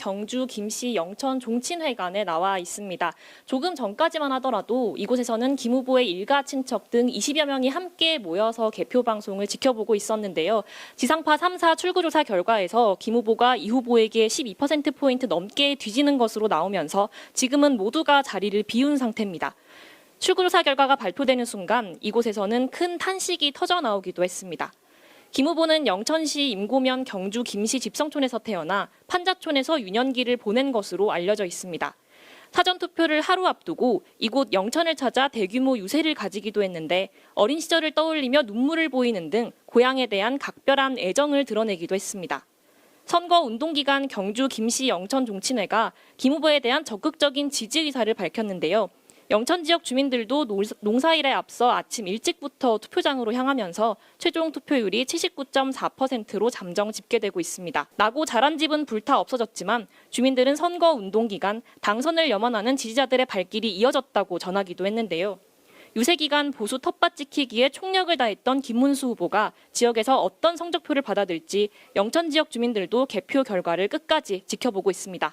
경주, 김씨, 영천, 종친회관에 나와 있습니다. 조금 전까지만 하더라도 이곳에서는 김 후보의 일가 친척 등 20여 명이 함께 모여서 개표 방송을 지켜보고 있었는데요. 지상파 3사 출구조사 결과에서 김 후보가 이 후보에게 12%포인트 넘게 뒤지는 것으로 나오면서 지금은 모두가 자리를 비운 상태입니다. 출구조사 결과가 발표되는 순간 이곳에서는 큰 탄식이 터져 나오기도 했습니다. 김 후보는 영천시 임고면 경주 김씨 집성촌에서 태어나 판자촌에서 유년기를 보낸 것으로 알려져 있습니다. 사전 투표를 하루 앞두고 이곳 영천을 찾아 대규모 유세를 가지기도 했는데 어린 시절을 떠올리며 눈물을 보이는 등 고향에 대한 각별한 애정을 드러내기도 했습니다. 선거 운동 기간 경주 김씨 영천 종친회가 김 후보에 대한 적극적인 지지 의사를 밝혔는데요. 영천 지역 주민들도 노- 농사일에 앞서 아침 일찍부터 투표장으로 향하면서 최종 투표율이 79.4%로 잠정 집계되고 있습니다. 나고 자란 집은 불타 없어졌지만 주민들은 선거 운동 기간 당선을 염원하는 지지자들의 발길이 이어졌다고 전하기도 했는데요. 유세 기간 보수 텃밭 지키기에 총력을 다했던 김문수 후보가 지역에서 어떤 성적표를 받아들지 영천 지역 주민들도 개표 결과를 끝까지 지켜보고 있습니다.